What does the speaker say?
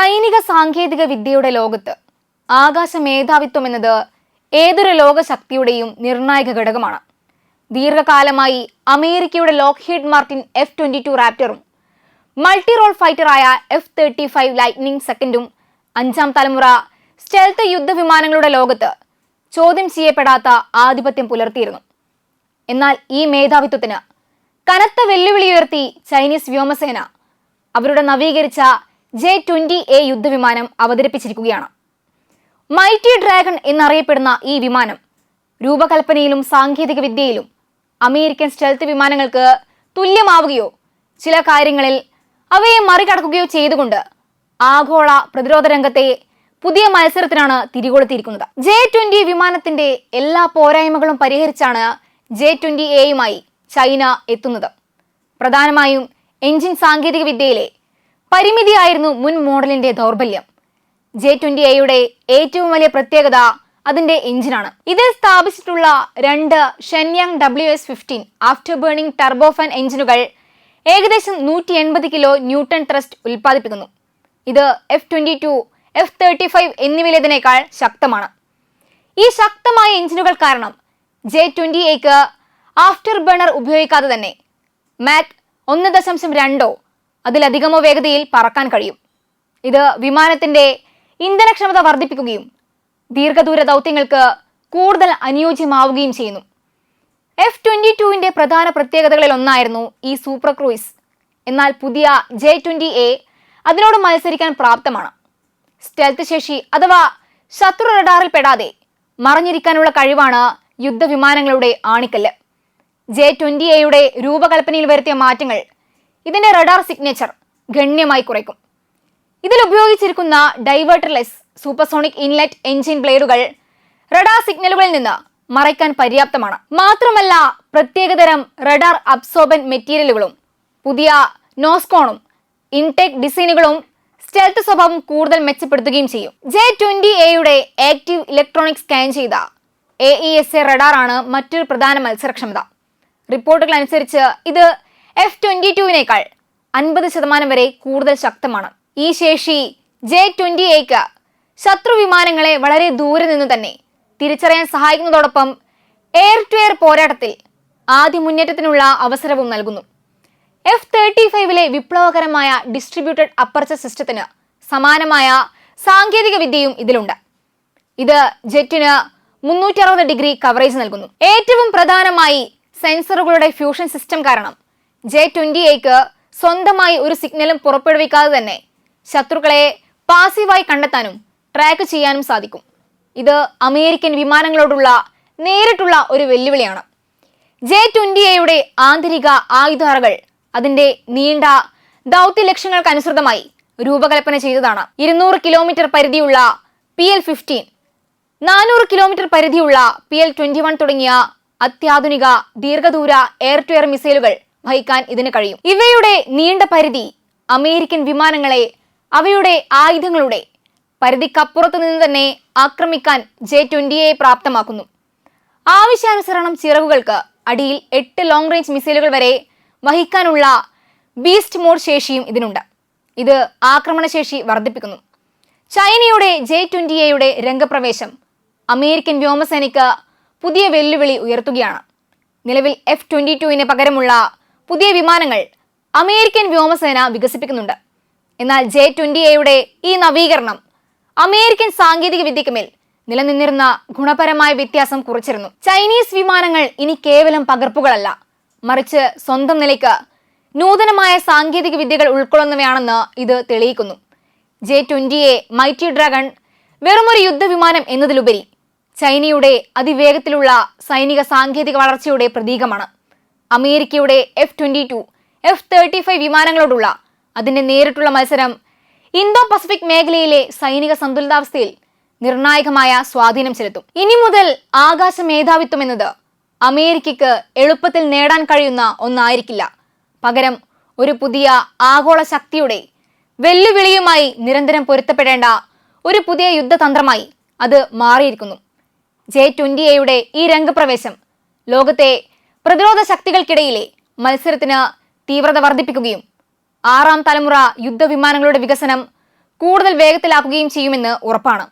സൈനിക സാങ്കേതിക വിദ്യയുടെ ലോകത്ത് ആകാശ മേധാവിത്വം എന്നത് ഏതൊരു ലോകശക്തിയുടെയും നിർണായക ഘടകമാണ്. ദീർഘകാലമായി അമേരിക്കയുടെ Lockheed Martin F twenty two റാപ്റ്ററും multi role ഫൈറ്ററായ എഫ് തേർട്ടി ഫൈവ് ലൈറ്റ്നിങ് സെക്കൻഡും അഞ്ചാം തലമുറ സ്റ്റെൽത്ത് യുദ്ധവിമാനങ്ങളുടെ ലോകത്ത് ചോദ്യം ചെയ്യപ്പെടാത്ത ആധിപത്യം പുലർത്തിയിരുന്നു. എന്നാൽ ഈ മേധാവിത്വത്തിന് കനത്ത വെല്ലുവിളി ഉയർത്തി ചൈനീസ് വ്യോമസേന അവരുടെ നവീകരിച്ച ജെ ട്വന്റി എ യുദ്ധവിമാനം അവതരിപ്പിച്ചിരിക്കുകയാണ്. മൈറ്റി ഡ്രാഗൺ എന്നറിയപ്പെടുന്ന ഈ വിമാനം രൂപകൽപ്പനയിലും സാങ്കേതിക വിദ്യയിലും അമേരിക്കൻ സ്റ്റെൽത്ത് വിമാനങ്ങൾക്ക് തുല്യമാവുകയോ ചില കാര്യങ്ങളിൽ അവയെ മറികടക്കുകയോ ചെയ്തുകൊണ്ട് ആഗോള പ്രതിരോധ രംഗത്തെ പുതിയ മത്സരത്തിനാണ് തിരികൊളുത്തിയിരിക്കുന്നത്. ജെ ട്വന്റി വിമാനത്തിന്റെ എല്ലാ പോരായ്മകളും പരിഹരിച്ചാണ് ജെ ട്വന്റി എയുമായി ചൈന എത്തുന്നത്. പ്രധാനമായും എഞ്ചിൻ സാങ്കേതിക വിദ്യയിലെ പരിമിതിയായിരുന്നു മുൻ മോഡലിന്റെ ദൗർബല്യം. ജെ ട്വന്റി എയുടെ ഏറ്റവും വലിയ പ്രത്യേകത അതിന്റെ എഞ്ചിനാണ്. ഇതിൽ സ്ഥാപിച്ചിട്ടുള്ള രണ്ട് Shenyang W S fifteen after burning turbofan എഞ്ചിനുകൾ ഏകദേശം നൂറ്റി എൺപത് കിലോ ന്യൂട്ടൺ ത്രസ്റ്റ് ഉൽപ്പാദിപ്പിക്കുന്നു. ഇത് F twenty two F thirty five എന്നിവയിലേതിനേക്കാൾ ശക്തമാണ്. ഈ ശക്തമായ എഞ്ചിനുകൾ കാരണം ജെ ട്വന്റി എക്ക് ആഫ്റ്റർ ബേണർ ഉപയോഗിക്കാതെ തന്നെ മാക് ഒന്ന് ദശാംശം രണ്ടോ അതിലധികമോ വേഗതയിൽ പറക്കാൻ കഴിയും. ഇത് വിമാനത്തിന്റെ ഇന്ധനക്ഷമത വർദ്ധിപ്പിക്കുകയും ദീർഘദൂര ദൗത്യങ്ങൾക്ക് കൂടുതൽ അനുയോജ്യമാവുകയും ചെയ്യുന്നു. എഫ് ട്വന്റി ടുവിന്റെ പ്രധാന പ്രത്യേകതകളിൽ ഒന്നായിരുന്നു ഈ സൂപ്പർ ക്രൂയിസ്. എന്നാൽ പുതിയ ജെ ട്വന്റി എ അതിനോട് മത്സരിക്കാൻ പ്രാപ്തമാണ്. സ്റ്റെൽത്ത് ശേഷി അഥവാ ശത്രു റഡാറിൽ പെടാതെ മറഞ്ഞിരിക്കാനുള്ള കഴിവാണ് യുദ്ധവിമാനങ്ങളുടെ ആണിക്കല്ല്. ജെ ട്വന്റി എയുടെ രൂപകൽപ്പനയിൽ വരുത്തിയ മാറ്റങ്ങൾ ഇതിന്റെ റഡാർ സിഗ്നേച്ചർ ഗണ്യമായി കുറയ്ക്കും. ഇതിൽ ഉപയോഗിച്ചിരിക്കുന്ന ഡൈവേർട്ടർലെസ് സൂപ്പർസോണിക് ഇൻലെറ്റ് എഞ്ചിൻ ബ്ലേഡുകൾ റഡാർ സിഗ്നലുകളിൽ നിന്ന് മറയ്ക്കാൻ പര്യാപ്തമാണ്. മാത്രമല്ല പ്രത്യേകതരം റഡാർ അബ്സോർബൻ മെറ്റീരിയലുകളും പുതിയ നോസ്കോണും ഇൻടെക് ഡിസൈനുകളും സ്റ്റെൽത്ത് സ്വഭാവം കൂടുതൽ മെച്ചപ്പെടുത്തുകയും ചെയ്യും. ജെ ട്വന്റി എയുടെ ആക്റ്റീവ് ഇലക്ട്രോണിക് സ്കാൻ ചെയ്ത എ ഇ എസ് എ റഡാറാണ് മറ്റൊരു പ്രധാന മത്സരക്ഷമത. റിപ്പോർട്ടുകൾ അനുസരിച്ച് ഇത് എഫ് ട്വന്റി ടുവിനേക്കാൾ അൻപത് ശതമാനം വരെ കൂടുതൽ ശക്തമാണ്. ഈ ശേഷി ജെ ട്വന്റി എക്ക് ശത്രു വിമാനങ്ങളെ വളരെ ദൂരെ നിന്ന് തന്നെ തിരിച്ചറിയാൻ സഹായിക്കുന്നതോടൊപ്പം എയർ ടു എയർ പോരാട്ടത്തിൽ ആദ്യ മുന്നേറ്റത്തിനുള്ള അവസരവും നൽകുന്നു. എഫ് തേർട്ടി ഫൈവിലെ വിപ്ലവകരമായ ഡിസ്ട്രിബ്യൂട്ടഡ് അപ്പർച്ചർ സിസ്റ്റത്തിന് സമാനമായ സാങ്കേതിക വിദ്യയും ഇതിലുണ്ട്. ഇത് ജെറ്റിന് മുന്നൂറ്ററുപത് ഡിഗ്രി കവറേജ് നൽകുന്നു. ഏറ്റവും പ്രധാനമായി സെൻസറുകളുടെ ഫ്യൂഷൻ സിസ്റ്റം കാരണം ജെ ട്വന്റി എക്ക് സ്വന്തമായി ഒരു സിഗ്നലും പുറപ്പെടുവിക്കാതെ തന്നെ ശത്രുക്കളെ പാസീവായി കണ്ടെത്താനും ട്രാക്ക് ചെയ്യാനും സാധിക്കും. ഇത് അമേരിക്കൻ വിമാനങ്ങളോടുള്ള നേരിട്ടുള്ള ഒരു വെല്ലുവിളിയാണ്. ജെ ട്വന്റി എയുടെ ആന്തരിക ആയുധാറകൾ അതിന്റെ നീണ്ട ദൗത്യ ലക്ഷ്യങ്ങൾക്കനുസൃതമായി രൂപകൽപ്പന ചെയ്തതാണ്. ഇരുന്നൂറ് കിലോമീറ്റർ പരിധിയുള്ള പി എൽ ഫിഫ്റ്റീൻ നാനൂറ് കിലോമീറ്റർ പരിധിയുള്ള പി എൽ ട്വന്റി വൺ തുടങ്ങിയ അത്യാധുനിക ദീർഘദൂര എയർ ടു എയർ മിസൈലുകൾ വഹിക്കാൻ ഇതിന് കഴിയും. ഇവയുടെ നീണ്ട പരിധി അമേരിക്കൻ വിമാനങ്ങളെ അവയുടെ ആയുധങ്ങളുടെ പരിധിക്കപ്പുറത്തു നിന്ന് തന്നെ ആക്രമിക്കാൻ ജെ ട്വന്റിയെ പ്രാപ്തമാക്കുന്നു. ആവശ്യാനുസരണം ചിറകുകൾക്ക് അടിയിൽ എട്ട് ലോങ് റേഞ്ച് മിസൈലുകൾ വരെ വഹിക്കാനുള്ള ബീസ്റ്റ് മോഡ് ശേഷിയും ഇതിനുണ്ട്. ഇത് ആക്രമണശേഷി വർദ്ധിപ്പിക്കുന്നു. ചൈനയുടെ ജെ ട്വന്റി എയുടെ രംഗപ്രവേശം അമേരിക്കൻ വ്യോമസേനയ്ക്ക് പുതിയ വെല്ലുവിളി ഉയർത്തുകയാണ്. നിലവിൽ എഫ് ട്വന്റി ടുവിന് പകരമുള്ള പുതിയ വിമാനങ്ങൾ അമേരിക്കൻ വ്യോമസേന വികസിപ്പിക്കുന്നുണ്ട്. എന്നാൽ ജെ ട്വന്റി എയുടെ ഈ നവീകരണം അമേരിക്കൻ സാങ്കേതിക വിദ്യയ്ക്ക് മേൽ നിലനിന്നിരുന്ന ഗുണപരമായ വ്യത്യാസം കുറിച്ചിരുന്നു. ചൈനീസ് വിമാനങ്ങൾ ഇനി കേവലം പകർപ്പുകളല്ല. മറിച്ച് സ്വന്തം നിലയ്ക്ക് നൂതനമായ സാങ്കേതിക വിദ്യകൾ ഉൾക്കൊള്ളുന്നവയാണെന്ന് ഇത് തെളിയിക്കുന്നു. J twenty A mighty dragon വെറുമൊരു യുദ്ധവിമാനം എന്നതിലുപരി ചൈനയുടെ അതിവേഗത്തിലുള്ള സൈനിക സാങ്കേതിക വളർച്ചയുടെ പ്രതീകമാണ്. അമേരിക്കയുടെ F twenty two F thirty five വിമാനങ്ങളോടുള്ള അതിന്റെ നേരിട്ടുള്ള മത്സരം ഇന്തോ പസഫിക് മേഖലയിലെ സൈനിക സന്തുലിതാവസ്ഥയിൽ നിർണായകമായ സ്വാധീനം ചെലുത്തും. ഇനി മുതൽ ആകാശ മേധാവിത്വം എന്നത് അമേരിക്കയ്ക്ക് എളുപ്പത്തിൽ നേടാൻ കഴിയുന്ന ഒന്നായിരിക്കില്ല. പകരം ഒരു പുതിയ ആഗോള ശക്തിയുടെ വെല്ലുവിളിയുമായി നിരന്തരം പൊരുത്തപ്പെടേണ്ട ഒരു പുതിയ യുദ്ധതന്ത്രമായി അത് മാറിയിരിക്കുന്നു. ജെ ട്വന്റി എയുടെ ഈ രംഗപ്രവേശം ലോകത്തെ പ്രതിരോധ ശക്തികൾക്കിടയിലെ മത്സരത്തിന് തീവ്രത വർദ്ധിപ്പിക്കുകയും ആറാം തലമുറ യുദ്ധവിമാനങ്ങളുടെ വികസനം കൂടുതൽ വേഗത്തിലാക്കുകയും ചെയ്യുമെന്ന് ഉറപ്പാണ്.